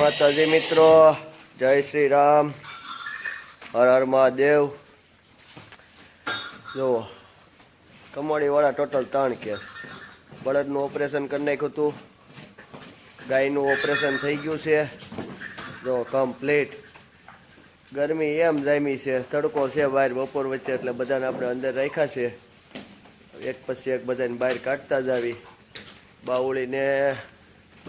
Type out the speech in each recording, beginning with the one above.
માતાજી મિત્રો, જય શ્રી રામ. હર હર મહાદેવ. જુઓ કમોડીવાળા ટોટલ ત્રણ કેસ બળદનું ઓપરેશન કરી નાખ્યું હતું ગાયનું ઓપરેશન થઈ ગયું છે. જો કમ્પ્લીટ ગરમી એમ જામી છે. તડકો છે બહાર બપોર વચ્ચે, એટલે બધાને આપણે અંદર રાખ્યા છે. એક પછી એક બધાને બહાર કાઢતા જ આવી. બાવળીને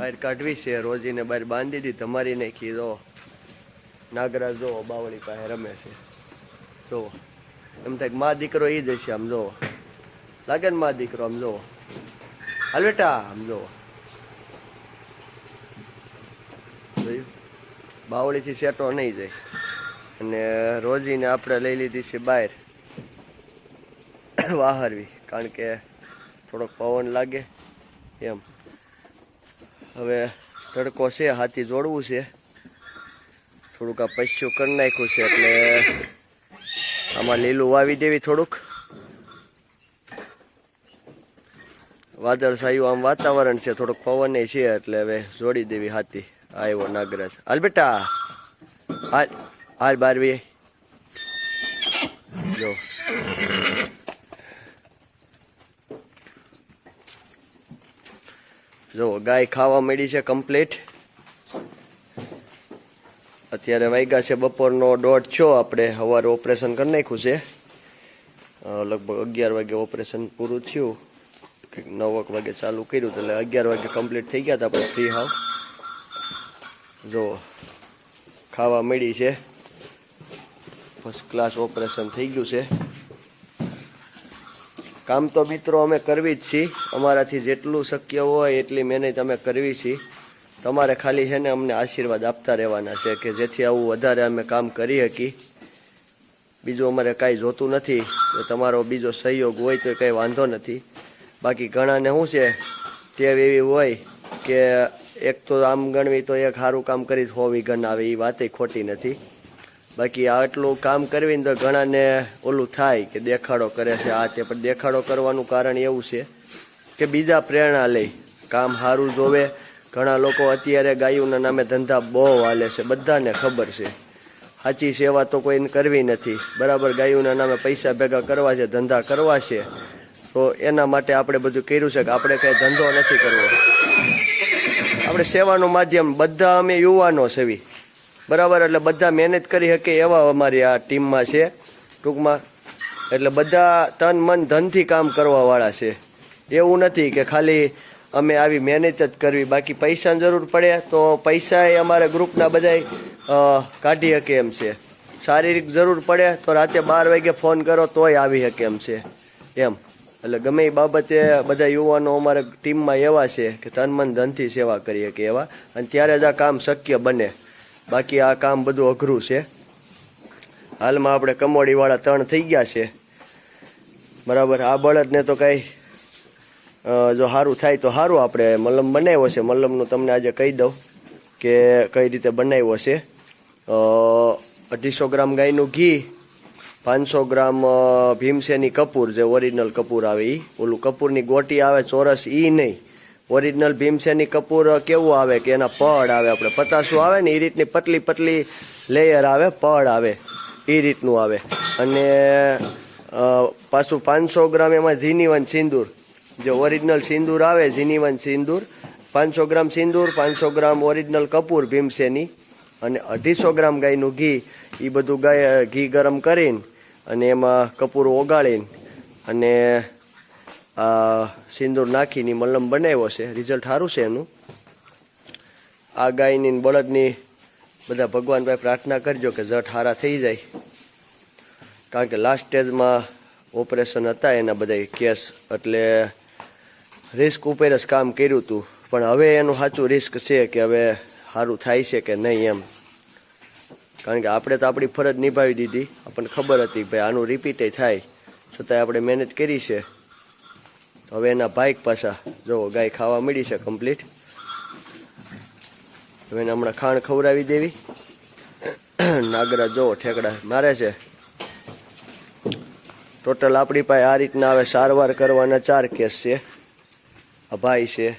બહાર કાઢવી છે, રોજીને બહાર બાંધી દીધી. તમારી નાખી જો નાગરાજ જો બાવળી પાસે રમે છે. જો એમ થાય મા દીકરો એ જ હશે આમ જો લાગે ને મા દીકરો આમ જો હાલ બેટા, આમ જો બાવળીથી સેટો નહીં જાય. અને રોજીને આપણે લઈ લીધી છે બહાર. વાહરવી. કારણ કે થોડોક પવન લાગે એમ. હવે તડકો છે, હાથી જોડવું છે. થોડુંક આ પશ્યું કરી નાખ્યું છે, એટલે આમાં લીલું વાવી દેવી થોડુંક. વાદળ સાયું આમ વાતાવરણ છે, થોડુંક પવન છે, એટલે હવે જોડી દેવી હાથી. આવ્યો નાગરાજ. હાલ બેટા, હાલ હાલ બારવી. જો, ગાય ખાવા મળી છે કમ્પ્લીટ અત્યારે વાગ્યા છે બપોરનો દોઢ છો, આપણે સવારે ઓપરેશન કરી નાખ્યું છે. લગભગ અગિયાર વાગે ઓપરેશન પૂરું થયું. કંઈક નવક વાગે ચાલુ કર્યું એટલે અગિયાર વાગે કમ્પ્લીટ થઈ ગયા હતા, આપણે ફ્રી હાવ. જો, ખાવા મળી છે. ફર્સ્ટ ક્લાસ ઓપરેશન થઈ ગયું છે. કામ તો મિત્રો અમે કરવી જ છીએ. અમારાથી જેટલું શક્ય હોય એટલી મહેનત અમે કરવી છીએ. તમારે ખાલી છે ને અમને આશીર્વાદ આપતા રહેવાના છે કે જેથી આવું વધારે અમે કામ કરી શકી બીજું અમારે કાંઈ જોતું નથી. તમારો બીજો સહયોગ હોય તો કંઈ વાંધો નથી. બાકી ઘણાને શું છે, ટેવ એવી હોય કે એક તો આમ ગણવી તો એક સારું કામ કરી સો વિઘન આવે એ વાતે ખોટી નથી. બાકી આટલું કામ કરવીને તો ઘણાને ઓલું થાય કે દેખાડો કરે છે આ તે, પણ દેખાડો કરવાનું કારણ એવું છે કે બીજા પ્રેરણા લઈ કામ સારું જોવે. ઘણા લોકો અત્યારે ગાયોના નામે ધંધા બહુ હાલે છે. બધાને ખબર છે. સાચી સેવા તો કોઈને કરવી નથી. બરાબર, ગાયોના નામે પૈસા ભેગા કરવા છે, ધંધા કરવા છે. તો એના માટે આપણે બધું કર્યું છે કે આપણે કંઈ ધંધો નથી કરવો. આપણે સેવાનું માધ્યમ, બધા અમે યુવાનો સેવી બરાબર, એટલે બધા મહેનત કરી શકે એવા અમારી આ ટીમમાં છે. ટૂંકમાં, એટલે બધા તન મન ધનથી કામ કરવાવાળા છે. એવું નથી કે ખાલી અમે આવી મહેનત જ કરવી, બાકી પૈસાની જરૂર પડે તો પૈસા એ અમારા ગ્રુપના બધા કાઢી શકે એમ છે. શારીરિક જરૂર પડે તો રાતે બાર વાગે ફોન કરો તોય આવી શકે એમ છે. એમ. એટલે ગમે એ બાબતે બધા યુવાનો અમારા ટીમમાં એવા છે કે તન મન ધનથી સેવા કરી શકે એવા. અને ત્યારે જ આ કામ શક્ય બને. બાકી આ કામ બધું અઘરું છે. હાલમાં આપણે કમોડીવાળા ત્રણ થઈ ગયા છે. બરાબર, આ બળદને તો કાંઈ જો સારું થાય તો સારું આપણે મલમ બનાવ્યો છે. મલમનું તમને આજે કહી દઉં કે કઈ રીતે બનાવ્યો છે. અઢીસો ગ્રામ ગાયનું ઘી, પાંચસો ગ્રામ ભીમસેની કપૂર, જે ઓરિજિનલ કપૂર આવે એ ઓલું કપૂરની ગોટી આવે, ચોરસ એ નહીં. ઓરિજિનલ ભીમસેની કપૂર કેવું આવે કે એના પડ આવે, આપણે પચાસું આવે ને એ રીતની પતલી પતલી લેયર આવે, પડ આવે, એ રીતનું આવે. અને પાછું પાંચસો ગ્રામ એમાં ઝીનીવન સિંદૂર. જે ઓરિજિનલ સિંદૂર આવે, ઝીનીવન સિંદૂર. પાંચસો ગ્રામ સિંદૂર, પાંચસો ગ્રામ ઓરિજિનલ કપૂર ભીમસેની. અને અઢીસો ગ્રામ ગાયનું ઘી એ બધું ગાય, ઘી ગરમ કરીને અને એમાં કપૂર ઓગાળીને અને સિંદૂર નાખીને મલમ બનાવ્યો છે. રિઝલ્ટ સારું છે એનું. આ ગાયની બળદની બધા ભગવાન ભાઈ પ્રાર્થના કરજો કે જટ હારા થઈ જાય. કારણ કે લાસ્ટ સ્ટેજમાં ઓપરેશન હતા એના બધા કેસ. એટલે રિસ્ક ઉપર જ કામ કર્યું હતું પણ હવે એનું સાચું રિસ્ક છે કે હવે સારું થાય છે કે નહીં એમ. કારણ કે આપણે તો આપણી ફરજ નિભાવી દીધી. આપણને ખબર હતી ભાઈ આનું રિપીટે થાય. છતાંય આપણે મહેનત કરી છે. હવે એના ભાઈક પાછા, જો ગાય ખાવા મળી છે કમ્પ્લીટ હવે એને હમણાં ખાણ ખવડાવી દેવી. નાગરા જો ઠેકડા મારે છે. ટોટલ આપણી પાસે આ રીતના આવે સારવાર કરવાના ચાર કેસ છે. આ ભાઈ છે.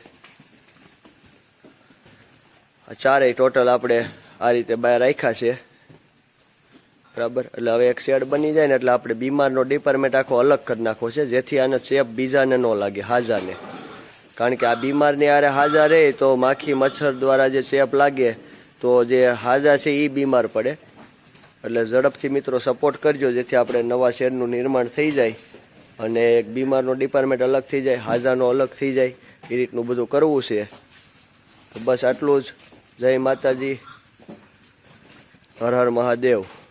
આ ચારેય ટોટલ આપણે આ રીતે બહાર રાખ્યા છે. બરાબર? એટલે હવે એક શેડ બની જાય ને એટલે આપણે બીમારનો ડિપાર્ટમેન્ટ આખો અલગ કરી નાખવો છે, જેથી આનો ચેપ બીજાને ન લાગે, હાજાને. કારણ કે આ બીમારની આરે હાજા રહે તો માખી મચ્છર દ્વારા જે ચેપ લાગે, તો જે હાજા છે એ બીમાર પડે. એટલે ઝડપથી મિત્રો સપોર્ટ કરજો, જેથી આપણે નવા શેડનું નિર્માણ થઈ જાય અને એક બીમારનો ડિપાર્ટમેન્ટ અલગ થઈ જાય, હાજાનો અલગ થઈ જાય, એ રીતનું બધું કરવું છે. તો બસ આટલું જ. જય માતાજી. હર હર મહાદેવ.